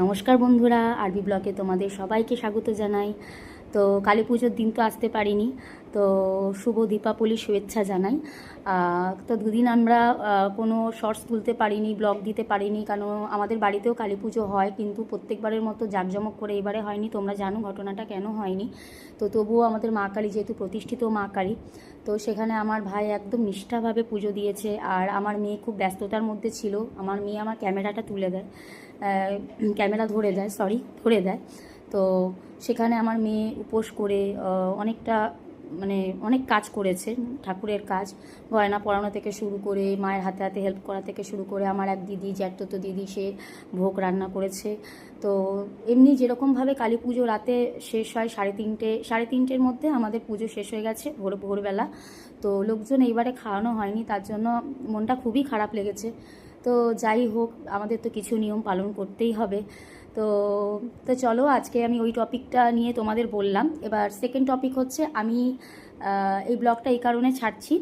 নমস্কার বন্ধুরা, আরবি ব্লকে তোমাদের সবাইকে স্বাগত জানাই। তো কালী পুজোর দিন তো আসতে পারিনি, তো শুভ দীপাবলি শুভেচ্ছা জানাই। তো দুদিন আমরা কোনো শর্টস তুলতে পারিনি ব্লগ দিতে পারিনি, কারণ আমাদের বাড়িতেও কালী পুজো হয়, কিন্তু প্রত্যেকবারের মতো জাঁকজমক করে এবারে হয়নি। তোমরা জানো ঘটনাটা কেন হয়নি। তো তবুও আমাদের মা কালী যেহেতু প্রতিষ্ঠিত মা কালী, তো সেখানে আমার ভাই একদম নিষ্ঠাভাবে পুজো দিয়েছে, আর আমার মেয়ে খুব ব্যস্ততার মধ্যে ছিল। আমার মেয়ে আমার ক্যামেরাটা তুলে দেয়। ক্যামেরা ধরে দেয় সরি ধরে দেয়। তো সেখানে আমার মেয়ে উপোস করে অনেকটা মানে অনেক কাজ করেছে, ঠাকুরের কাজ। গয়না পরানো থেকে শুরু করে, মায়ের হাতে হাতে হেল্প করা থেকে শুরু করে, আমার এক দিদি, জ্যাঠতো দিদি, সে ভোগ রান্না করেছে। তো এমনি যেরকমভাবে কালী পুজো রাতে শেষ হয়, সাড়ে তিনটে, সাড়ে তিনটের মধ্যে আমাদের পুজো শেষ হয়ে গেছে ভোর, ভোরবেলা। তো লোকজন এইবারে খাওয়ানো হয়নি, তার জন্য মনটা খুবই খারাপ লেগেছে। তো যাই হোক, আমাদের তো কিছু নিয়ম পালন করতেই হবে। তো তো চলো আজকে আমি ওই টপিকটা নিয়ে তোমাদের বললাম। এবার সেকেন্ড টপিক হচ্ছে আমি এই ব্লগটা এই কারণে ছাড়ছি,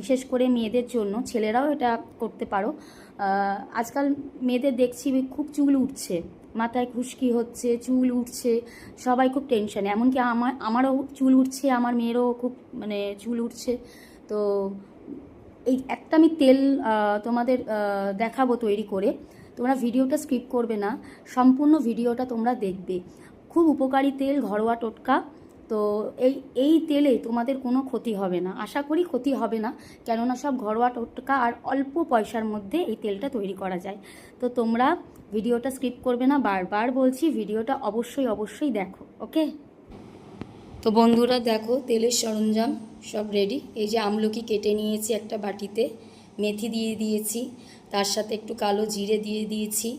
বিশেষ করে মেয়েদের জন্য। ছেলেরাও এটা করতে পারো। আজকাল মেয়েদের দেখছি খুব চুল উঠছে, মাথায় খুশকি হচ্ছে, চুল উঠছে, সবাই খুব টেনশনে এমনকি আমার আমারও চুল উঠছে, আমার মেয়েরও খুব মানে চুল উঠছে। তো এই একটা আমি তেল তোমাদের দেখাবো তৈরি করে। তোমরা ভিডিওটা স্কিপ করবে না, সম্পূর্ণ ভিডিওটা তোমরা দেখবে। খুব উপকারী তেল, ঘরোয়া টোটকা। তো এই এই তেলে তোমাদের কোনো ক্ষতি হবে না। আশা করি ক্ষতি হবে না, কেননা সব ঘরোয়া টোটকা আর অল্প পয়সার মধ্যে এই তেলটা তৈরি করা যায়। তো তোমরা ভিডিওটা স্কিপ করবে না, বারবার বলছি, ভিডিওটা অবশ্যই অবশ্যই দেখো, ওকে? তো বন্ধুরা দেখো, তেলের সরঞ্জাম। সব রেডি এই যে আমলকি কেটে নিয়েছি একটা বাটিতে, মেথি দিয়ে দিয়েছি, তার সাথে একটু কালো জিরে দিয়ে দিয়েছি।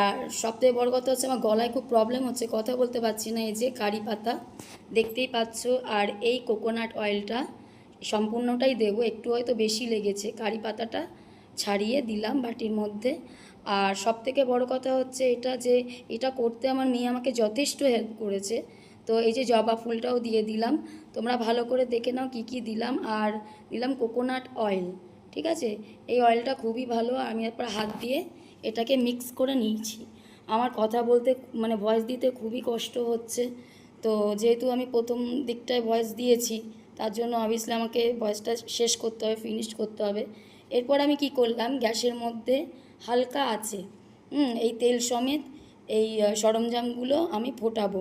আর সবথেকে বড় কথা হচ্ছে আমার গলায় খুব প্রবলেম হচ্ছে, কথা বলতে পারছি না, এই যে কারি পাতা। দেখতেই পাচ্ছ, আর এই কোকোনাট অয়েলটা সম্পূর্ণটাই দেবো, একটু হয়তো বেশি লেগেছে। কারি পাতাটা ছাড়িয়ে দিলাম বাটির মধ্যে। আর সব থেকে বড় কথা হচ্ছে এটা যে, এটা করতে আমার মেয়ে আমাকে যথেষ্ট হেল্প করেছে। তো এই যে জবা ফুলটাও দিয়ে দিলাম। তোমরা ভালো করে দেখে নাও কি কি দিলাম। আর দিলাম কোকোনাট অয়েল ঠিক আছে? এই অয়েলটা খুবই ভালো। আমি এরপর হাত দিয়ে এটাকে মিক্স করে নিয়েছি। আমার কথা বলতে মানে ভয়েস দিতে খুবই কষ্ট হচ্ছে। তো যেহেতু আমি প্রথম দিকটায় ভয়েস দিয়েছি, তার জন্য অবভিয়াসলি আমাকে ভয়েসটা শেষ করতে হবে ফিনিশ করতে হবে। এরপর আমি কি করলাম? গ্যাসের মধ্যে হালকা আছে এই তেল সমেত এই সরঞ্জামগুলো আমি ফোটাবো।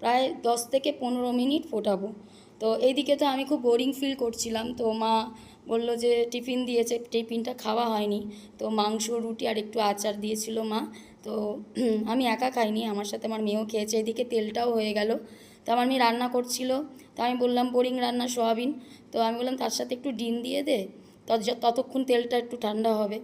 প্রায় দশ থেকে পনেরো মিনিট ফোটাবো। তো এইদিকে তো আমি খুব বোরিং ফিল করছিলাম। তো মা বলল যে টিফিন দিয়েছে, টিফিনটা খাওয়া হয়নি। তো মাংস, রুটি আর একটু আচার দিয়েছিল মা। তো আমি একা খাইনি, আমার সাথে আমার মেয়েও খেয়েছে। এদিকে তেলটাও হয়ে গেল। তো আমার মেয়ে রান্না করছিল। তো আমি বললাম, বোরিং রান্না, সোয়াবিন। তো আমি বললাম, তার সাথে একটু ডিম দিয়ে দে। তত- ততক্ষণ তেলটা একটু ঠান্ডা হবে।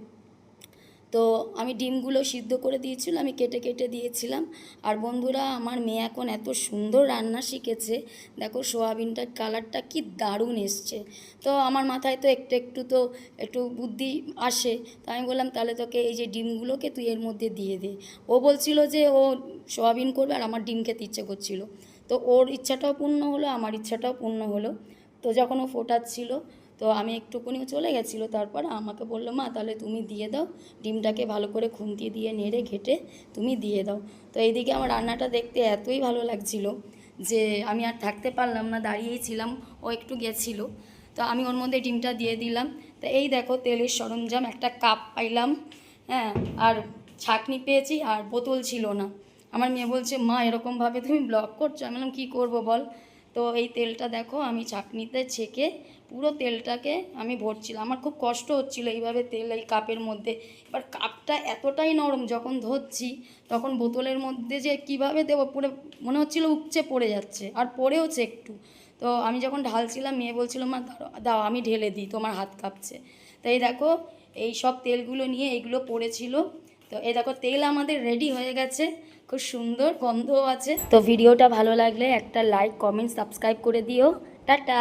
তো আমি ডিমগুলো সিদ্ধ করে দিয়েছিল, আমি কেটে কেটে দিয়েছিলাম। আর বন্ধুরা, আমার মেয়ে এখন এত সুন্দর রান্না শিখেছে। দেখো, সোয়াবিনটার কালারটা কি দারুণ এসছে। তো আমার মাথায় তো একটু একটু তো একটু বুদ্ধি আসে তো আমি বললাম, তাহলে তোকে এই যে ডিমগুলোকে তুই এর মধ্যে দিয়ে দে। ও বলছিল যে, ও সোয়াবিন করবে আর আমার ডিম খেতে ইচ্ছে করছিল। তো ওর ইচ্ছাটাও পূর্ণ হলো, আমার ইচ্ছাটাও পূর্ণ হলো। তো যখন ও ফোটাচ্ছিল তো আমি একটুকুনি চলে গেছিল, তারপর আমাকে বলল, মা, তাহলে তুমি দিয়ে দাও, ডিমটাকে ভালো করে খুন্তি দিয়ে নেড়ে ঘেটে তুমি দিয়ে দাও। তো এইদিকে আমার রান্নাটা দেখতে এতই ভালো লাগছিল যে আমি আর থাকতে পারলাম না, দাঁড়িয়েই ছিলাম, ও একটু গেছিল। তো আমি ওর মধ্যে ডিমটা দিয়ে দিলাম। তো এই দেখো, তেলের সরঞ্জাম, একটা কাপ পাইলাম হ্যাঁ আর ছাকনি পেয়েছি, আর বোতল ছিল না। আমার মেয়ে বলছে, মা, এরকমভাবে তুমি ব্লগ করছ? আমি বললাম, কী করব বল? তো এই তেলটা দেখো আমি চাকনিতে ছেঁকে পুরো তেলটাকে আমি ভরছিলাম। আমার খুব কষ্ট হচ্ছিল এইভাবে তেল এই কাপের মধ্যে। এবার কাপটা এতটাই নরম যখন ধরছি, তখন বোতলের মধ্যে যে কীভাবে দেবো পুরো মনে হচ্ছিল উপচে পড়ে যাচ্ছে আর পড়েওছে একটু। তো আমি যখন ঢালছিলাম, মেয়ে বলছিল, মা দাও, আমি ঢেলে দিই, তোমার হাত কাঁপছে। তো এই দেখো, এই সব তেলগুলো নিয়ে এইগুলো পড়েছিল। তো এ দেখো, তেল আমাদের রেডি হয়ে গেছে। খুব সুন্দর গন্ধও আছে। তো ভিডিওটা ভালো লাগলে একটা লাইক কমেন্ট সাবস্ক্রাইব করে দিও। টাটা!